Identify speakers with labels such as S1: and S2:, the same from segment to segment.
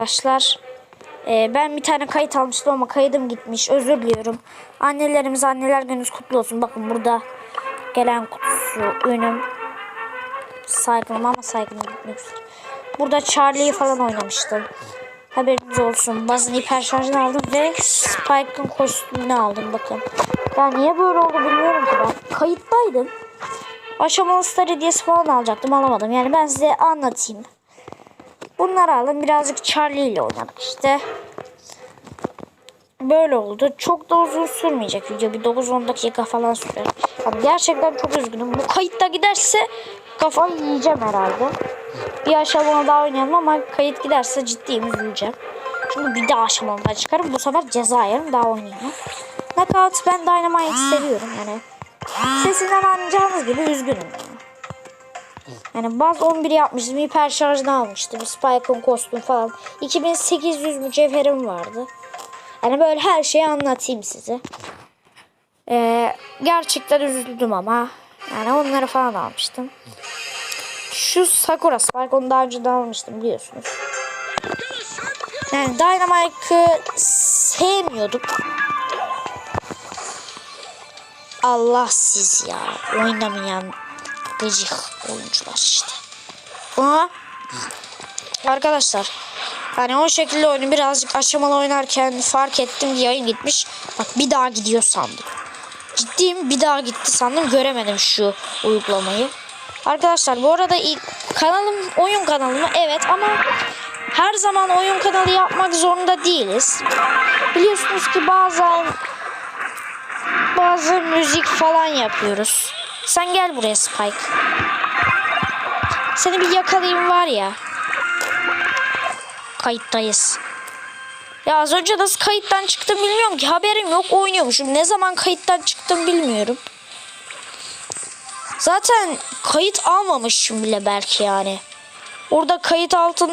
S1: Arkadaşlar e, ben bir tane kayıt almıştım ama kaydım gitmiş. Özür diliyorum. Annelerimiz anneler gününüz kutlu olsun. Bakın burada gelen kutusu ünüm. Saygılım ama saygılım gitmek. Burada Charlie'yi falan oynamıştım. Haberiniz olsun. Bazı hiper şarjını aldım ve Spike'ın kostümünü aldım bakın. Ya niye böyle oldu bilmiyorum ki ben. Kayıttaydım. Aşamalı star hediyesi falan alacaktım alamadım. Yani ben size anlatayım. Bunları alın. Birazcık Charlie ile oynadık işte. Böyle oldu. Çok da uzun sürmeyecek video. Bir 9-10 dakika falan sürer. Yani gerçekten çok üzgünüm. Bu kayıtta giderse kafayı yiyeceğim herhalde. Bir aşamalı daha oynayalım ama kayıt giderse ciddiyim üzüleceğim. Çünkü bir daha aşamalı daha çıkarım. Bu sefer ceza yerim daha oynayamam. Knockout ben Dynamite seviyorum yani. Sesinden anlayacağınız gibi üzgünüm yani. Yani baz 11 yapmıştım. Hiper şarjını almıştım. Spike'ın kostüm falan. 2800 mücevherim vardı. Yani böyle her şeyi anlatayım size. Ee, gerçekten üzüldüm ama. Yani onları falan almıştım. Şu Sakura Spike onu daha önce de almıştım biliyorsunuz. Yani Dynamite'ı sevmiyorduk. Allah siz ya. Oynamayan gıcık oyuncular işte. Ama arkadaşlar hani o şekilde oyunu birazcık aşamalı oynarken fark ettim ki yayın gitmiş. Bak bir daha gidiyor sandım. Ciddiyim bir daha gitti sandım. Göremedim şu uygulamayı. Arkadaşlar bu arada ilk kanalım oyun kanalı mı? Evet ama her zaman oyun kanalı yapmak zorunda değiliz. Biliyorsunuz ki bazen bazı müzik falan yapıyoruz. Sen gel buraya Spike. Seni bir yakalayayım var ya. Kayıttayız. Ya az önce nasıl kayıttan çıktım bilmiyorum ki. Haberim yok oynuyormuşum. Ne zaman kayıttan çıktım bilmiyorum. Zaten kayıt almamışım bile belki yani. Orada kayıt altın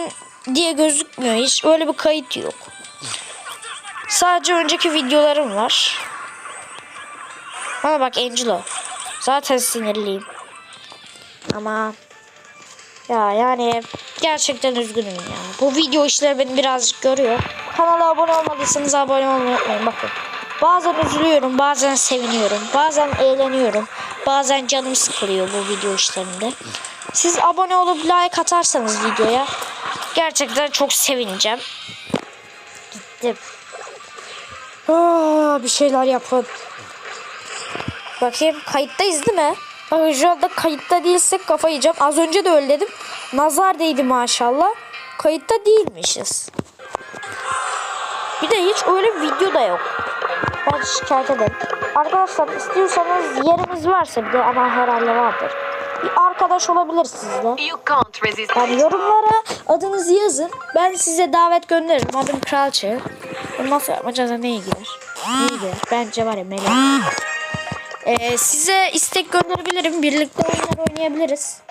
S1: diye gözükmüyor. Hiç öyle bir kayıt yok. Sadece önceki videolarım var. Ama bak Angelo. Zaten sinirliyim. Ama ya yani gerçekten üzgünüm ya. Bu video işleri beni birazcık görüyor. Kanala abone olmadıysanız abone olmayı unutmayın. Bakın. Bazen üzülüyorum, bazen seviniyorum, bazen eğleniyorum, bazen canım sıkılıyor bu video işlerinde. Siz abone olup like atarsanız videoya gerçekten çok sevineceğim. Gittim. Aa, bir şeyler yapın. Bakayım kayıttayız değil mi? Bakın şu anda kayıtta değilsek kafa yiyeceğim. Az önce de öyle dedim. Nazar değdi maşallah. Kayıtta değilmişiz. Bir de hiç öyle video da yok. Ben şikayet ederim. Arkadaşlar istiyorsanız yerimiz varsa bir de ama herhalde vardır. Bir arkadaş olabilir sizde. Yani yorumlara adınızı yazın. Ben size davet gönderirim. Adım Kralçı. Sonra yapacağız neye girer? Neye girer? Bence var ya melek. Ee, size istek gönderebilirim. Birlikte oyunlar oynayabiliriz.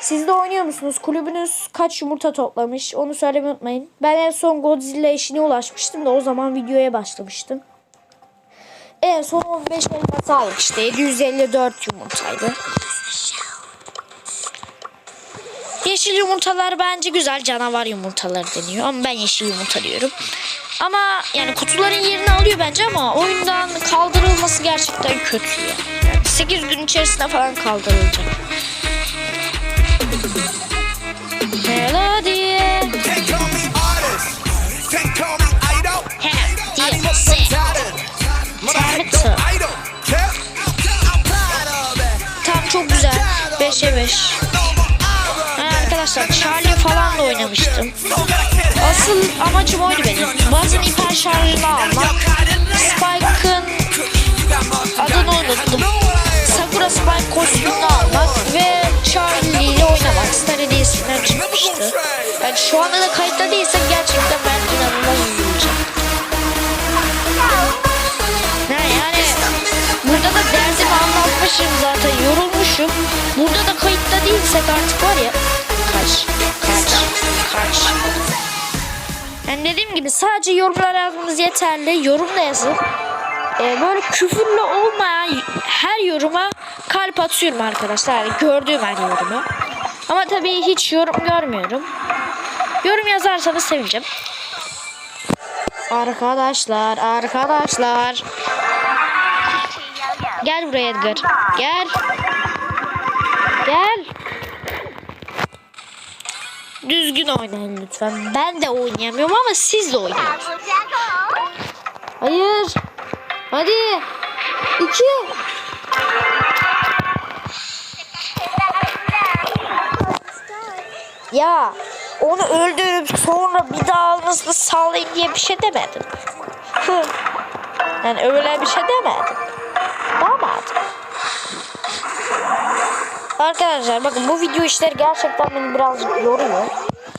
S1: Siz de oynuyor musunuz? Kulübünüz kaç yumurta toplamış? Onu söylemeyi unutmayın. Ben en son Godzilla eşine ulaşmıştım da o zaman videoya başlamıştım. En son 15 elması aldık işte. 754 yumurtaydı. Yeşil yumurtalar bence güzel canavar yumurtaları deniyor ama ben yeşil yumurta diyorum. Ama yani kutuların yerini alıyor bence ama oyundan kaldırılması gerçekten kötü ya. Yani 8 gün içerisinde falan kaldırılacak. Melody.
S2: Can't call me artist. Can't call me idol.
S1: He,
S2: I
S1: diye. Tam çok güzel. 5'e 5.
S2: No more aura.
S1: Ben arkadaşlar Charlie falan da oynamıştım. Asıl amacım oydu benim. Bazen hiper şarjını almak. Spike'ın adını unuttum. Sakura Spike kostümünü almak ve Charlie ile oynamak. Star hediyesinden çıkmıştı. Yani şu anda da kayıtta değilsem gerçekten ben inanılmaz üzüleceğim. Ne yani burada da derdimi anlatmışım zaten yorulmuşum. Burada da kayıtta değilsek artık var ya. Yani dediğim gibi sadece yorumlar yazmanız yeterli. Yorum da yazın. Ee, böyle küfürlü olmayan her yoruma kalp atıyorum arkadaşlar. Yani gördüğüm her yoruma. Ama tabii hiç yorum görmüyorum. Yorum yazarsanız sevineceğim. Arkadaşlar, arkadaşlar. Gel buraya Edgar. Gel. Gel. Düzgün oynayın lütfen. Ben de oynayamıyorum ama siz de oynayın. Hayır. Hadi. İki. Ya onu öldürüp sonra bir daha alnınızı sallayın diye bir şey demedim. Yani öyle bir şey demedim. Demedim. Arkadaşlar bakın bu video işleri gerçekten beni birazcık yoruyor.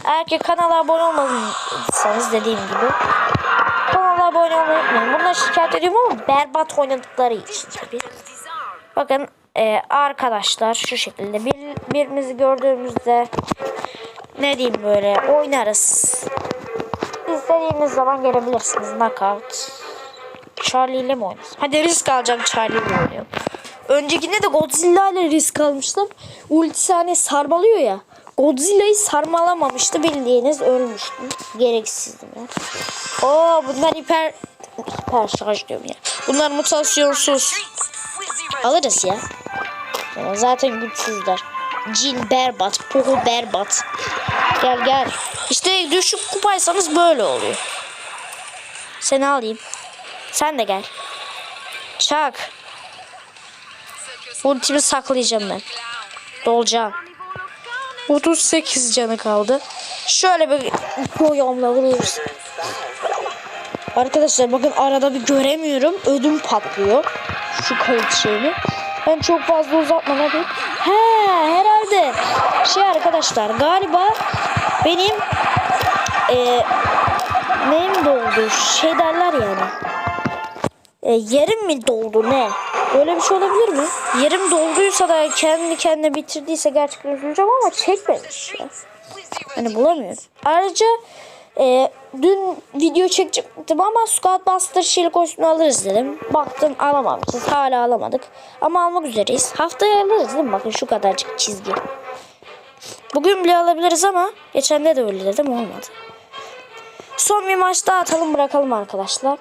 S1: Eğer ki kanala abone olmadıysanız dediğim gibi kanala abone olmayı unutmayın. Bunları şikayet ediyorum ama berbat oynadıkları için. Bakın e, arkadaşlar şu şekilde bir, birimizi gördüğümüzde ne diyeyim böyle oynarız. İstediğiniz zaman gelebilirsiniz. Knockout. Charlie ile mi oynasın? Hadi risk alacağım Charlie ile oynayalım. Öncekinde de Godzilla ile risk almıştım. Ultisi hani sarmalıyor ya. Godzilla'yı sarmalamamıştı bildiğiniz ölmüştüm. Gereksizdi ya. Oo bunlar hiper hiper şarj diyorum ya. Bunlar mutasyonsuz. Alırız ya. Yani zaten güçsüzler. Cin berbat, Pogo berbat. Gel gel. İşte düşük kupaysanız böyle oluyor. Seni alayım. Sen de gel. Çak. Ultimi saklayacağım ben. Dolacağım. 38 canı kaldı. Şöyle bir boyamla vuruyoruz. Arkadaşlar bakın arada bir göremiyorum. Ödüm patlıyor. Şu kayıt şeyini. Ben çok fazla uzatmadan bir... He herhalde. Şey arkadaşlar galiba benim e, neyim doldu? Şey derler yani. E, yerim mi doldu ne? Böyle bir şey olabilir mi? Yerim dolduysa da kendi kendine bitirdiyse gerçekten üzüleceğim ama çekmemiş ya. Hani bulamıyorum. Ayrıca e, dün video çekecektim ama Squad Buster Shield kostümü alırız dedim. Baktım alamamışız. Hala alamadık. Ama almak üzereyiz. Haftaya alırız değil mi? Bakın şu kadarcık çizgi. Bugün bile alabiliriz ama geçen de öyle dedim olmadı. Son bir maç daha atalım bırakalım arkadaşlar.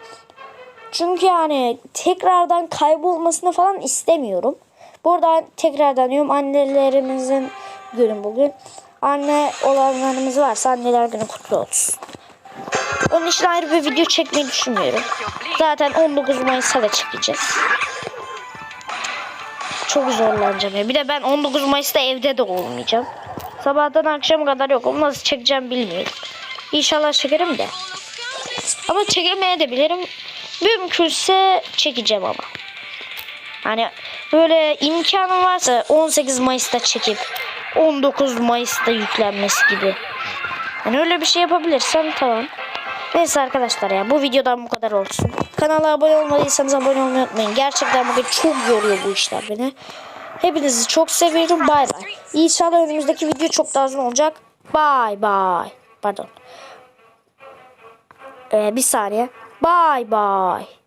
S1: Çünkü yani tekrardan kaybolmasını falan istemiyorum. Burada tekrardan diyorum annelerimizin günü bugün. Anne olanlarımız varsa anneler günü kutlu olsun. Onun için ayrı bir video çekmeyi düşünmüyorum. Zaten 19 Mayıs'a da çekeceğiz. Çok zorlanacağım ya. Bir de ben 19 Mayıs'ta evde de olmayacağım. Sabahtan akşama kadar yok. Onu nasıl çekeceğim bilmiyorum. İnşallah çekerim de. Ama çekemeye de bilirim. Mümkünse çekeceğim ama. Hani böyle imkanım varsa 18 Mayıs'ta çekip 19 Mayıs'ta yüklenmesi gibi. Hani öyle bir şey yapabilirsem tamam. Neyse arkadaşlar ya bu videodan bu kadar olsun. Kanala abone olmadıysanız abone olmayı unutmayın. Gerçekten bugün çok yoruyor bu işler beni. Hepinizi çok seviyorum. Bay bay. İnşallah önümüzdeki video çok daha uzun olacak. Bay bay. Pardon. Ee, bir saniye. Bay bay.